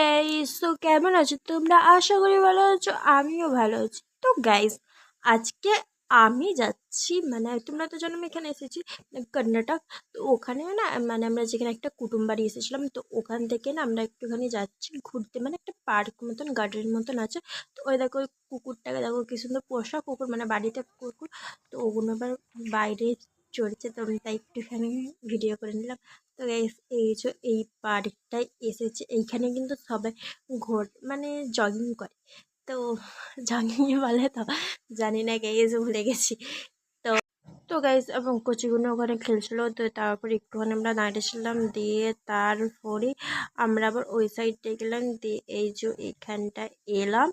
Guys তো কেমন আছো? তোমরা আশা করি ভালো আছো, আমিও ভালো আছি। তো গাইস আজকে আমি যাচ্ছি মানে তোমরা তো জানো আমি এখানে এসেছি, কর্ণাটক। তো ওখানে না মানে আমরা যেখানে একটা কুটুম বাড়ি এসেছিলাম, তো ওখান থেকে না আমরা একটুখানি যাচ্ছি ঘুরতে মানে একটা পার্ক মতন, গার্ডেন মতন আছে। তো ওই দেখো, ওই কুকুরটাকে দেখো, কি সুন্দর পোষা কুকুর মানে বাড়িতে কুকুর। তো ওগুলো আবার বাইরে চড়ছে তো আমি তাই একটুখানি ভিডিও করে নিলাম। তো এই এই পার্কটায় এসেছে। এইখানে কিন্তু সবাই ঘোর মানে জগিং করে। তো জগিংয়ে বলে তো, জানি না গাইজ ভুলে গেছি। তো তো গাইজ এবং কচিগুলো ওখানে খেলছিলো। তো তারপর একটুখানি আমরা দাঁড়িয়েছিলাম। দিয়ে তারপরে আমরা আবার ওই সাইডে গেলাম। দিয়ে এই যে এইখানটা এলাম।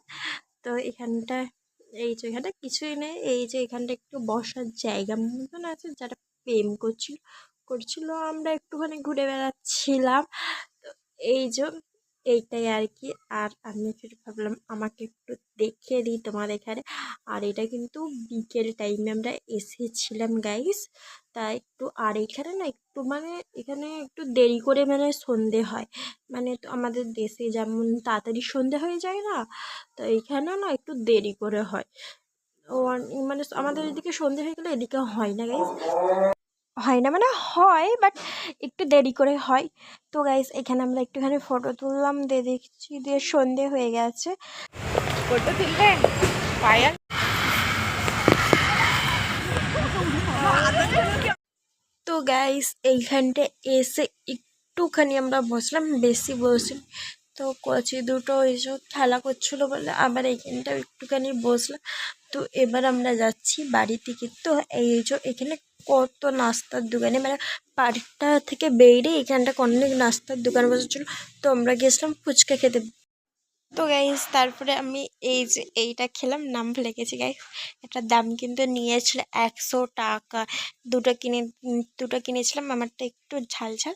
তো এখানটা এই যে এখানটা কিছুই নেই, এই যে এখানটা একটু বসার জায়গা মতন আছে যারা প্রেম করছিল করছিল। আমরা একটুখানি ঘুরে বেড়াচ্ছিলাম। তো এই যে এইটাই আর কি। আর আমি ফির ভাবলাম, আমাকে একটু দেখিয়ে দিই তোমার এখানে। আর এটা কিন্তু বিকেল টাইমে আমরা এসেছিলাম গাইস তা একটু, আর এখানে না একটু মানে এখানে একটু দেরি করে মানে সন্ধে হয়। মানে তো আমাদের দেশে যেমন তাড়াতাড়ি সন্ধে হয়ে যায় না তো এইখানে না একটু দেরি করে হয়। ও মানে আমাদের এদিকে সন্ধে হয়ে গেলে এদিকে হয় না গাইস হয় না মানে হয় বাট একটু দেরি করে হয়। তো গাইস এখানে আমরা একটুখানি ফটো তুললাম দিয়ে দেখছি দিয়ে সন্ধে হয়ে গেছে। ফটো তুলবে? পায়াল তো গাইস এইখানটা এসে একটুখানি আমরা বসলাম বেশি বসি তো কচি দুটো এসব খেলা করছিল বলে আবার এখানটা একটুখানি বসলাম। তো এবার আমরা যাচ্ছি বাড়ি থেকে তো এই যে এখানে কত নাস্তার দোকানে। মানে পার্কটা থেকে বেরিয়ে এখানটা অনেক নাস্তার দোকান বসেছিল। তো আমরা গেছিলাম ফুচকা খেতে। তো গাইস তারপরে আমি এই যে এইটা খেলাম, নাম ভুলে গেছি গাইস এটার দাম কিন্তু নিয়েছিল একশো টাকা। দুটো কিনে, দুটো কিনেছিলাম, আমারটা একটু ঝাল ঝাল।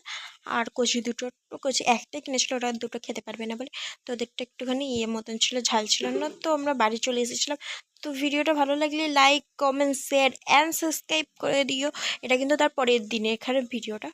আর কচি দুটো, কচি একটাই কিনেছিল ওরা দুটো খেতে পারবে না বলে। তো ওদেরটা একটুখানি ইয়ে মতন ছিল, ঝাল ছিল না। তো আমরা বাড়ি চলে এসেছিলাম। তো ভিডিওটা ভালো লাগলে like comment share and subscribe করে দিও। এটা কিন্তু তার পরের দিনে এখানে ভিডিওটা